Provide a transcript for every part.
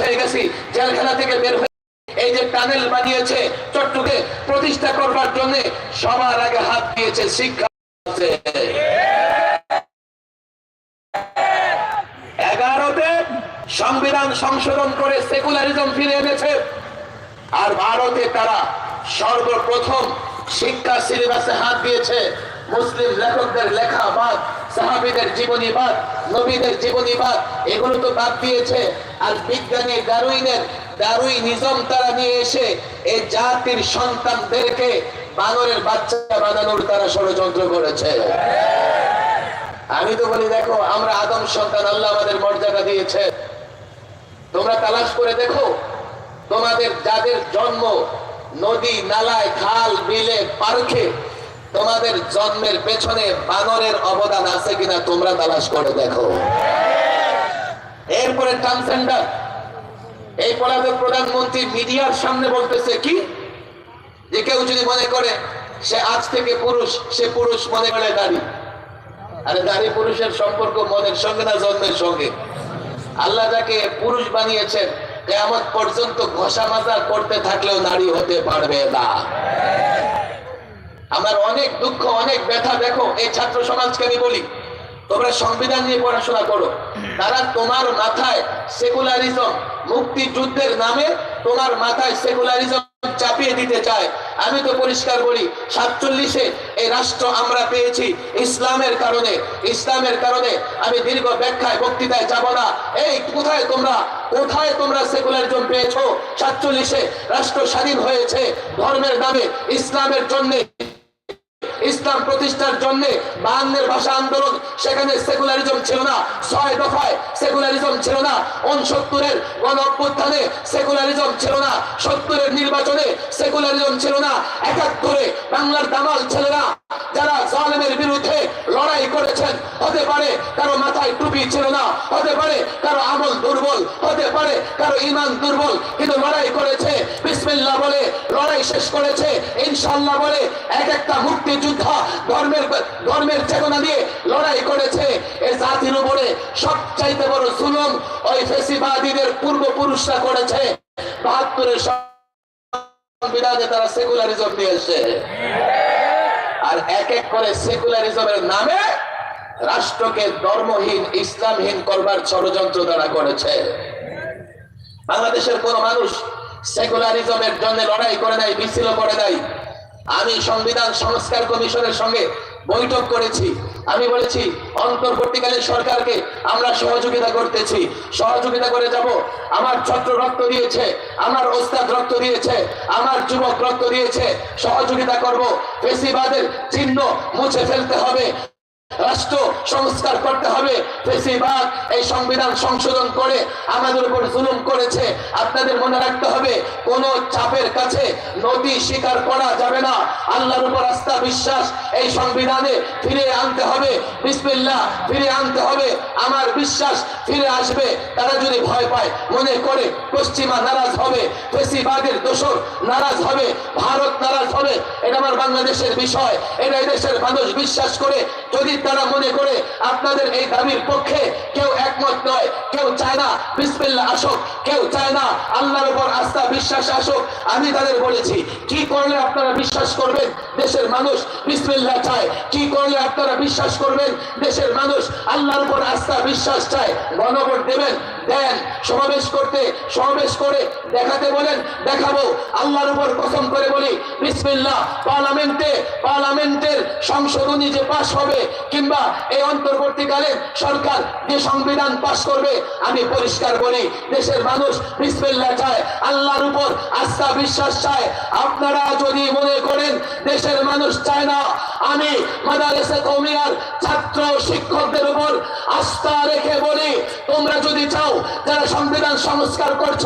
হয়ে গেছি, জেলখানা থেকে বের হয়ে এই যে টানেল বানিয়েছে চট্টকে প্রতিষ্ঠা করবার জন্য সবার আগে হাত দিয়েছে শিক্ষা এগারোতে সংবিধান সংশোধন করে সেকুলারিজম ফিরে এনেছে, আর ভারতে তারা সর্বপ্রথম শিক্ষা সিলেবাসে হাত দিয়েছে, মুসলিম লেখকদের লেখা বাদ সাহাবিদের জীবনী বাদ, নবীদের জীবনী বাদ, এগুলো তো বাদ দিয়েছে। আর বিজ্ঞানী ডারুইনিজম তারা নিয়ে এসে এই জাতির সন্তানদেরকে বানরের বাচ্চা বানানোর তারা ষড়যন্ত্র করেছে। আমি তো বলি, দেখো, আমরা আদম সন্তান, আল্লাহ আমাদের মর্যাদা দিয়েছে। তোমরা তালাশ করে দেখো, তোমাদের যাদের জন্ম নদী, নালায়, খাল, বিলে পার্কে তোমাদের জন্মের পেছনে বানরের অবদান আছে কিনা তোমরা তালাশ করে দেখো। এরপরে ট্রান্সজেন্ডার। এই পলাতক প্রধানমন্ত্রী মিডিয়ার সামনে বলতেছে কি? যে কেউ যদি মনে করে সে আজ থেকে পুরুষ, সে পুরুষ মনে করে নারী। আরে নারী পুরুষের সম্পর্ক মনের সঙ্গে না জন্মের সঙ্গে? আল্লাহ যাকে পুরুষ বানিয়েছেন, কেয়ামত পর্যন্ত ঘষা মাজা করতে থাকলেও নারী হতে পারবে না। আমার অনেক দুঃখ অনেক ব্যথা দেখো এই ছাত্র সমাজকে আমি বলি তোমরা সংবিধান নিয়ে পড়াশোনা করো। তারা তোমার মাথায় সেকুলারিজম মুক্তিযুদ্ধের নামে তোমার মাথায় সেকুলারিজম চাপিয়ে দিতে চায়। আমি তো পরিষ্কার বলি সাতচল্লিশে এই রাষ্ট্র আমরা পেয়েছি ইসলামের কারণে। ইসলামের কারণে আমি দীর্ঘ ব্যাখ্যায় বক্তৃতায় যাব না। এই কোথায় তোমরা? কোথায় তোমরা সেকুলারিজম পেয়েছ? সাতচল্লিশে রাষ্ট্র স্বাধীন হয়েছে ধর্মের নামে ইসলামের জন্য। ইসলাম প্রতিষ্ঠার জন্য বায়ান্নের ভাষা আন্দোলন সেখানে সেকুলারিজম ছিল না, ছয় দফায় সেকুলারিজম ছিল না উনসত্তরের গণ অভ্যুত্থানে সেকুলারিজম ছিল না, সত্তরের নির্বাচনে সেকুলারিজম ছিল না, একাত্তরে বাংলার দামাল ছেলেরা যারা জলমের বিরুদ্ধে মাথায় টুপি ছিল না। হতে পারে কারও আমল দুর্বল, হতে পারে কারও ইমান দুর্বল, কিন্তু লড়াই করেছে, বিসমিল্লাহ বলে, লড়াই শেষ করেছে ইনশাল্লাহ বলে, এক একটা মুক্তি মুক্তিযোদ্ধা ধর্মের ধর্মের চেতনা দিয়ে লড়াই করেছে। এই জাতির উপরে সবচাইতে বড় জুলুম ওই ফেসিবাদীদের পূর্বপুরুষরা করেছে। বাহাত্তরের সংবিধানে তারা সেকুলারিজম নিয়ে এসে আর এক এক করে সেকুলারিজমের নামে রাষ্ট্রকে ধর্মহীন, ইসলামহীন করবার ষড়যন্ত্র তারা করেছে। বাংলাদেশের কোন মানুষ সেকুলারিজমের জন্য লড়াই করে নাই মিছিল করে নাই। আমি সংবিধান সংস্কার কমিশনের সঙ্গে বৈঠক করেছি। আমি বলেছি অন্তর্বর্তীকালীন সরকারকে আমরা সহযোগিতা করতেছি। সহযোগিতা করে যাব। আমার ছত্র রক্ত দিয়েছে, আমার ওস্তাদ রক্ত দিয়েছে, আমার যুবক রক্ত দিয়েছে। সহযোগিতা করব। ফেসিবাদের চিহ্ন মুছে ফেলতে হবে। রাষ্ট্র সংস্কার করতে হবে। ফেসিবাদ এই সংবিধান সংশোধন করে আমাদের উপর জুলুম করেছে। আপনাদের মনে রাখতে হবে, কোন চাপের কাছে নদী স্বীকার করা যাবে না। আল্লাহর উপর আস্থা বিশ্বাস, এই সংবিধানে ফিরে আনতে হবে। বিসমিল্লাহ, ফিরে আনতে হবে। আমার বিশ্বাস ফিরে আসবে। তারা যদি ভয় পায়, মনে করে পশ্চিমা নারাজ হবে ফেসিবাদের দোষর নারাজ হবে, ভারত নারাজ হবে। এটা আমার বাংলাদেশের বিষয়। এটা এই দেশের মানুষ। বিশ্বাস করে যদি তারা মনে করে আপনাদের এই দাবির পক্ষে কেউ একমত নয়। কেউ চায় না বিসমিল্লা আসুক, কেউ চায় না আল্লাহর উপর আস্থা, বিশ্বাস আসুক। আমি তাদের বলেছি, কি করলে আপনারা বিশ্বাস করবেন দেশের মানুষ বিসমিল্লা চায়? কি করলে আপনারা বিশ্বাস করবেন দেশের মানুষ আল্লাহর উপর আস্থা, বিশ্বাস চায়? গণভোট দেবেন দেন, সমাবেশ করতে, সমাবেশ করে দেখাতে বলেন, দেখাবো। আল্লাহর উপর কসম করে বলি, বিসমিল্লাহ, পার্লামেন্টে, পার্লামেন্টের সংশোধনী যে পাশ হবে, কিংবা এই অন্তর্বর্তীকালে সরকার যে সংবিধান পাশ করবে, আমি পরিষ্কার বলি, দেশের মানুষ বিসমিল্লাহ চায়, আল্লাহর উপর আস্থা বিশ্বাস চায়। আপনারা যদি মনে করেন, দেশের মানুষ চায় না, আমি মাদারেসে কৌমিয়ার ছাত্র শিক্ষকদের উপর আস্থা রেখে বলি, তোমরা যদি চাও যারা সংবিধান সংস্কার করছ,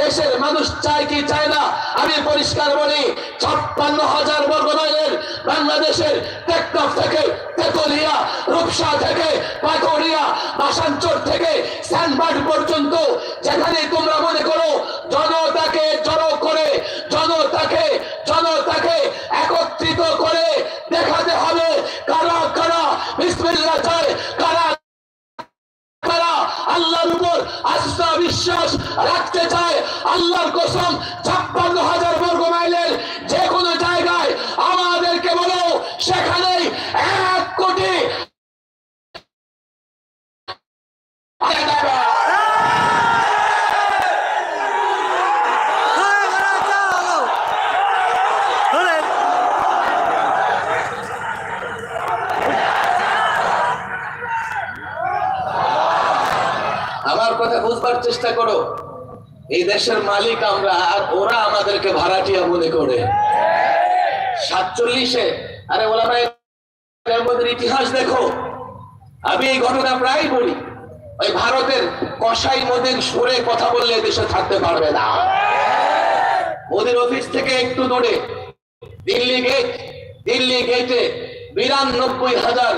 দেশের মানুষ চায় কি চায় না, আমি পরিষ্কার বলি, ছাপ্পান্ন হাজার বর্গ মাইলের বাংলাদেশের টেকনাফ থেকে, তেতুলিয়া, রূপসা থেকে পাথরিয়া বাসাঞ্চর থেকে স্যানবার্ড পর্যন্ত, যেখানে তোমরা মনে করো রাখতে চায় আল্লাহর কসম, ছাপ্পান্ন হাজার বর্গ মাইলের যে কোনো জায়গায় আমাদেরকে বলো, সেখানেই এক কোটি আমার কথা বুঝবার চেষ্টা করো। এই দেশের মালিক আমরা, আর ওরা আমাদেরকে ভাড়াটিয়া মনে করে। সাতচল্লিশে, আরে ওরা ভাই ইতিহাস দেখো। আমি এই ঘটনা প্রায় বলি, ওই ভারতের কসাই মোদির সুরে কথা বললে দেশে থাকতে পারবে না। মোদির অফিস থেকে একটু দূরে, দিল্লি গেট দিল্লি গেটে বিরানব্বই হাজার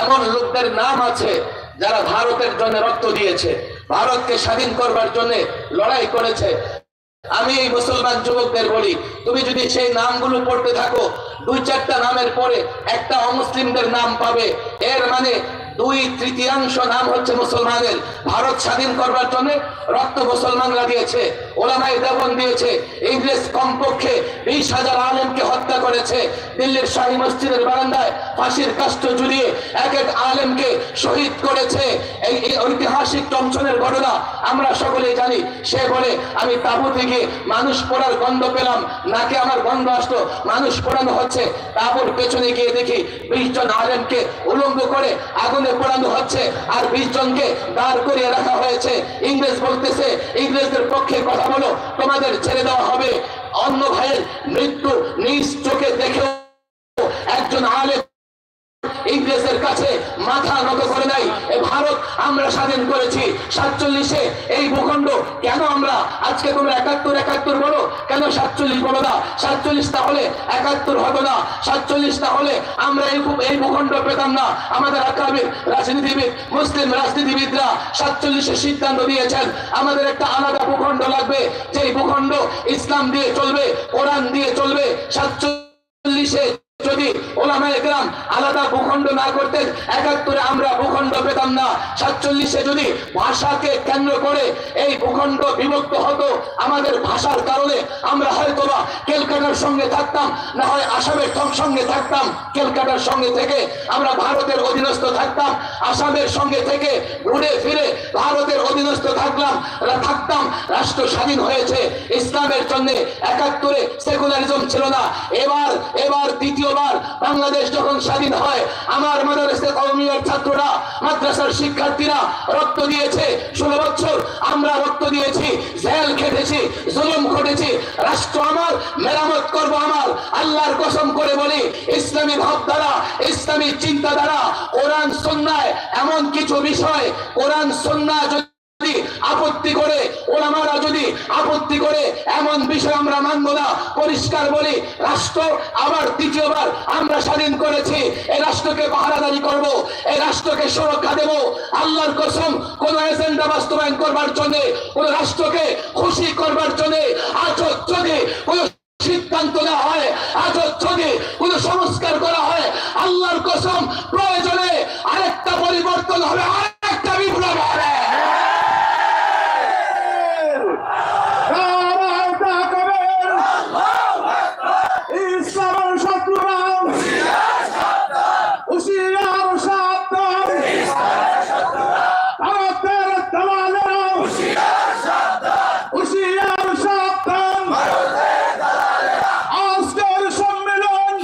এমন লোকদের নাম আছে, যারা ভারতের জন্য রক্ত দিয়েছে। ভারতকে স্বাধীন করবার জন্য লড়াই করেছে। আমি এই মুসলমান যুবকদের বলি, তুমি যদি সেই নামগুলো পড়তে থাকো, দুই চারটা নামের পরে একটা অমুসলিমদের নাম পাবে। এর মানে দুই তৃতীয়াংশ নাম হচ্ছে মুসলমানের ভারত স্বাধীন করবার জন্য রক্ত মুসলমানরা দিয়েছে ওলামাই দেবন দিয়েছে ইংরেজ কমপক্ষে বিশ হাজার আলেমকে হত্যা করেছে। দিল্লির শাহী মসজিদের বারান্দায় ফাঁসির কাষ্ট ঝুলিয়ে এক এক আলেমকে শহীদ করেছে। এই ঐতিহাসিক টমসনের ঘটনা আমরা সকলেই জানি। সে বলে, আমি তাবুতে থেকে মানুষ পড়ার গন্ধ পেলাম, নাকে আমার গন্ধ আসতো মানুষ পড়ানো হচ্ছে। তাবুর পেছনে গিয়ে দেখি বিশ জন আলেমকে উলঙ্গ করে আগুনে পোড়ানো হচ্ছে আর বিশ জনকে দাঁড় করিয়ে রাখা হয়েছে। ইংরেজ বলতেছে, ইংরেজদের পক্ষে কথা বলো, তোমাদের ছেড়ে দেওয়া হবে। অন্য ভাইয়ের মৃত্যু নিজ চোখে দেখেও একজন আলেম ইংরেজের কাছে মাথা নত করে এ ভারত আমরা স্বাধীন করেছি। সাতচল্লিশে এই ভূখণ্ড, কেন আমরা? আজকে তোমরা একাত্তর একাত্তর বলো। কেন সাতচল্লিশ বলো না? সাতচল্লিশ তাহলে একাত্তর হবে না। সাতচল্লিশ তাহলে আমরা এই এই ভূখণ্ড পেতাম না। আমাদের আকাবির, রাজনীতিবিদ, মুসলিম রাজনীতিবিদরা সাতচল্লিশে সিদ্ধান্ত দিয়েছেন। আমাদের একটা আলাদা ভূখণ্ড লাগবে। যে ভূখণ্ড ইসলাম দিয়ে চলবে, কোরআন দিয়ে চলবে, সাতচল্লিশে যদি ওলামায়ে গ্রাম আলাদা ভূখণ্ড না করতেন, একাত্তরে আমরা ভূখণ্ড পেতাম না। সাতচল্লিশে যদি ভাষাকে কেন্দ্র করে এই ভূখণ্ড বিভক্ত হতো, আমাদের ভাষার কারণে আমরা হয়তোবা কেলকাটার সঙ্গে থাকতাম, না হয় আসামের সঙ্গে থাকতাম। কেলকাটার সঙ্গে থেকে আমরা ভারতের অধীনস্থ থাকতাম, আসামের সঙ্গে থেকে ঘুরে ফিরে ভারতের অধীনস্থ থাকলাম থাকতাম। রাষ্ট্র স্বাধীন হয়েছে। ইসলামের জন্য একাত্তরে সেকুলারিজম ছিল না। এবার এবার দ্বিতীয়বার বাংলাদেশ যখন স্বাধীন হয়, আমার মাদ্রাসা কৌমিয়ার ছাত্ররা, মাদ্রাসার শিক্ষার্থীরা রক্ত দিয়েছে। ষোলো বছর আমরা রক্ত দিয়েছি, জেল খেটেছি, জুলুম ঘটেছি। রাষ্ট্র আমার, মেরামত করব আমার, আল্লাহর কসম করে বলি, ইসলামী ভাবধারা, ইসলামী চিন্তাধারা, কোরআন সন্ন্যায় এমন কিছু বিষয়, কোরআন সন্না যদি যদি আপত্তি করে ওলামারা যদি আপত্তি করে, এমন বিষয় আমরা মানব না। পরিষ্কার বলি, রাষ্ট্র আবার দ্বিতীয়বার আমরা স্বাধীন করেছি। এই রাষ্ট্রকে পাহারাদারি করব, এই রাষ্ট্রকে সুরক্ষা দেব। আল্লাহর কসম, কোন এজেন্ডা বাস্তবায়ন করবার জন্য, কোন রাষ্ট্রকে খুশি করবার জন্য আজ যদি কোন সিদ্ধান্ত নেওয়া হয়, আজ যদি কোন সংস্কার করা হয়, আল্লাহর কসম, প্রয়োজনে আরেকটা পরিবর্তন হবে আরেকটা বিপ্লব হবে ইসলামের শত্রুরা হুশিয়ার সাবধান ভারতের দালালেরা হুশিয়ার সাবধান আজকের সম্মেলন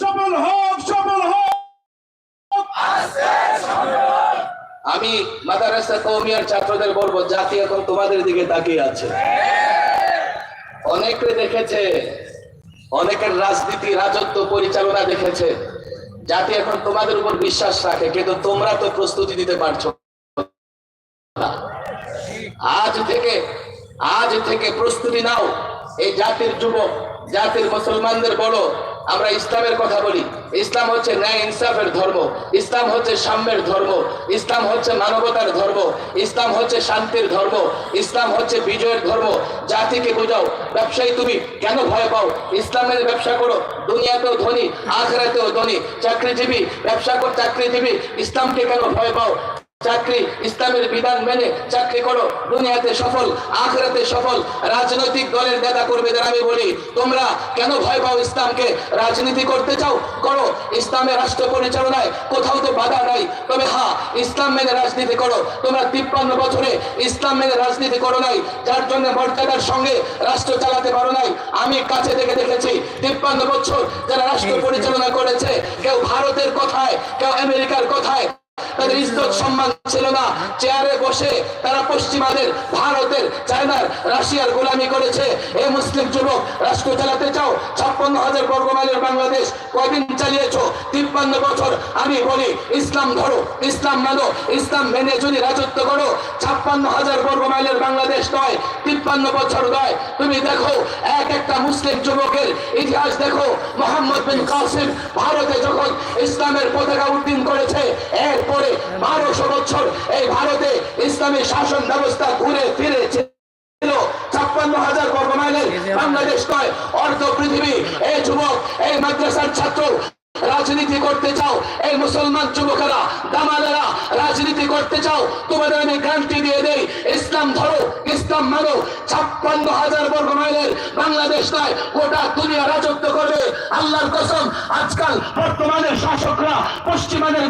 সফল হোক সফল হোক আমি মাদারাসা কৌমিয়ার ছাত্রদের বলব, জাতি এখন তোমাদের দিকে তাকিয়ে আছে। অনেকে দেখেছে, অনেকের রাজনীতি, রাজত্ব পরিচালনা দেখেছে, জাতি এখন তোমাদের উপর বিশ্বাস রাখে, কিন্তু তোমরা তো প্রস্তুতি দিতে পারছ আজ থেকে আজ থেকে প্রস্তুতি নাও, এই জাতির যুবক, জাতির মুসলমানদের বলো আমরা ইসলামের কথা বলি। ইসলাম হচ্ছে ন্যায় ইনসাফের ধর্ম। ইসলাম হচ্ছে সাম্যের ধর্ম। ইসলাম হচ্ছে মানবতার ধর্ম। ইসলাম হচ্ছে শান্তির ধর্ম। ইসলাম হচ্ছে বিজয়ের ধর্ম। জাতিকে বোঝাও। ব্যবসায়ী তুমি কেন ভয় পাও? ইসলামের ব্যবসা করো। দুনিয়াতেও ধনী, আখরাতেও ধনী। চাকরিজীবী, ব্যবসা কর, চাকরিজীবী। ইসলামকে কেন ভয় পাও? চাকরি ইসলামের বিধান মেনে চাকরি করো দুনিয়াতে সফল আখরাতে সফল রাজনৈতিক দলের নেতা কর্মীদের আমি বলি। তোমরা কেন ভয় পাও ইসলামকে? রাজনীতি করতে চাও? করো। ইসলামের রাষ্ট্র পরিচালনায় কোথাও তো বাধা নাই। তবে হ্যাঁ ইসলাম মেনে রাজনীতি করো। তোমরা তিপ্পান্ন বছরে ইসলাম মেনে রাজনীতি করো নাই। যার জন্য মর্যাদার সঙ্গে রাষ্ট্র চালাতে পারো নাই। আমি কাছে থেকে দেখেছি তিপ্পান্ন বছর যারা রাষ্ট্র পরিচালনা করেছে কেউ ভারতের কথায় কেউ আমেরিকার কথায় তাদের সম্মান ছিল না। চেয়ারে বসে তারা পশ্চিমাদের, ভারতের, চায়নার, রাশিয়ার গোলামি করেছে। এ মুসলিম যুবক, রাষ্ট্র চালাতে চাও? ছাপ্পান্ন হাজার বর্গমাইলের বাংলাদেশ কয়দিন চালিয়েছো? তিপ্পান্ন বছর আমি বলি, ইসলাম ধরো, ইসলাম মানো, ইসলাম মেনে যদি রাজত্ব করো, ছাপ্পান্ন হাজার বর্গ মাইলের বাংলাদেশ নয়, তিপ্পান্ন বছর নয়। তুমি দেখো, এক একটা মুসলিম যুবকের ইতিহাস দেখো। মোহাম্মদ বিন কাসিম ভারতে যখন ইসলামের পতাকা উদ্দিন করেছে, এরপরে বারোশো বছর এই ভারতে ইসলামী শাসন ব্যবস্থা ঘুরে ফিরেছে দিয়ে ইসলাম ধরো, ইসলাম ছাপ্পান্ন হাজার বাংলাদেশ নয়, গোটা দুনিয়া রাজত্ব করবে। আল্লাহর কসম, আজকাল বর্তমানের শাসকরা পশ্চিমাদের